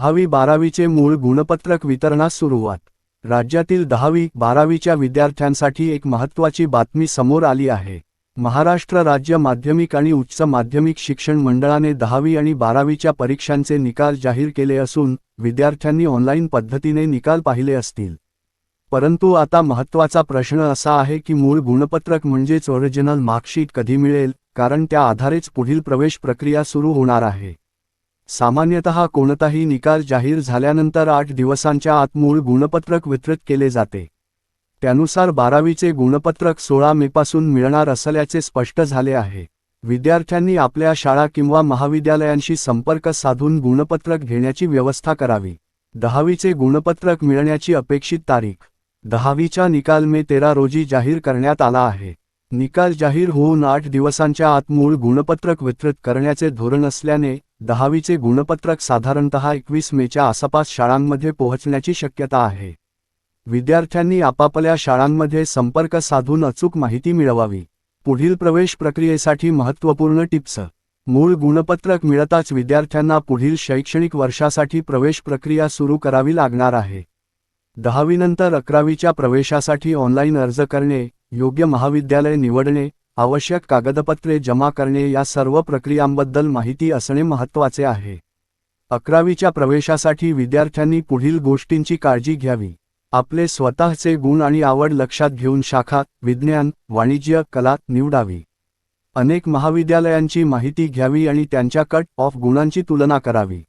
दहावी बारावीचे मूळ गुणपत्रक वितरणास सुरुवात. राज्यातील दहावी बारावीच्या विद्यार्थ्यांसाठी एक महत्त्वाची बातमी समोर आली आहे. महाराष्ट्र राज्य माध्यमिक आणि उच्च माध्यमिक शिक्षण मंडळाने दहावी आणि बारावीच्या परीक्षांचे निकाल जाहीर केले असून विद्यार्थ्यांनी ऑनलाईन पद्धतीने निकाल पाहिले असतील. परंतु आता महत्त्वाचा प्रश्न असा आहे की मूळ गुणपत्रक म्हणजेच ओरिजिनल मार्कशीट कधी मिळेल कारण त्या आधारेच पुढील प्रवेश प्रक्रिया सुरू होणार आहे. सामान्यतः कोणताही निकाल जाहीर झाल्यानंतर आठ दिवसांच्या आत मूळ गुणपत्रक वितरित केले जाते. त्यानुसार बारावीचे गुणपत्रक सोळा मेपासून मिळणार असल्याचे स्पष्ट झाले आहे. विद्यार्थ्यांनी आपल्या शाळा किंवा महाविद्यालयांशी संपर्क साधून गुणपत्रक घेण्याची व्यवस्था करावी. दहावीचे गुणपत्रक मिळण्याची अपेक्षित तारीख. दहावीचा निकाल मे तेरा रोजी जाहीर करण्यात आला आहे. निकाल जाहीर होऊन आठ दिवसांच्या आत मूळ गुणपत्रक वितरित करण्याचे धोरण असल्याने दहावीचे गुणपत्रक साधारणतः एकवीस मेच्या आसपास शाळांमध्ये पोहोचण्याची शक्यता आहे. विद्यार्थ्यांनी आपापल्या शाळांमध्ये संपर्क साधून अचूक माहिती मिळवावी. पुढील प्रवेश प्रक्रियेसाठी महत्त्वपूर्ण टिप्स. मूळ गुणपत्रक मिळताच विद्यार्थ्यांना पुढील शैक्षणिक वर्षासाठी प्रवेश प्रक्रिया सुरू करावी लागणार आहे. दहावीनंतर अकरावीच्या प्रवेशासाठी ऑनलाईन अर्ज करणे योग्य महाविद्यालय निवडणे आवश्यक कागदपत्रे जमा करणे या सर्व प्रक्रियांबद्दल माहिती असणे महत्त्वाचे आहे. अकरावीच्या प्रवेशासाठी विद्यार्थ्यांनी पुढील गोष्टींची काळजी घ्यावी. आपले स्वतःचे गुण आणि आवड लक्षात घेऊन शाखा विज्ञान वाणिज्य कला निवडावी. अनेक महाविद्यालयांची माहिती घ्यावी आणि त्यांच्या कट ऑफ गुणांची तुलना करावी.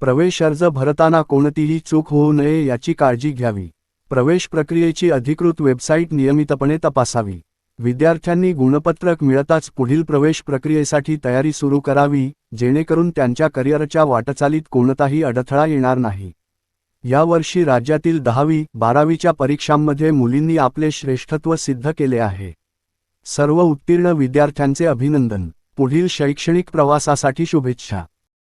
प्रवेश अर्ज भरताना कोणतीही चूक होऊ नये याची काळजी घ्यावी. प्रवेश प्रक्रियेची अधिकृत वेबसाईट नियमितपणे तपासावी. विद्यार्थ्यांनी गुणपत्रक मिळताच पुढील प्रवेश प्रक्रियेसाठी तयारी सुरू करावी जेणेकरून त्यांच्या करिअरच्या वाटचालीत कोणताही अडथळा येणार नाही. यावर्षी राज्यातील दहावी बारावीच्या परीक्षांमध्ये मुलींनी आपले श्रेष्ठत्व सिद्ध केले आहे. सर्व उत्तीर्ण विद्यार्थ्यांचे अभिनंदन. पुढील शैक्षणिक प्रवासासाठी शुभेच्छा.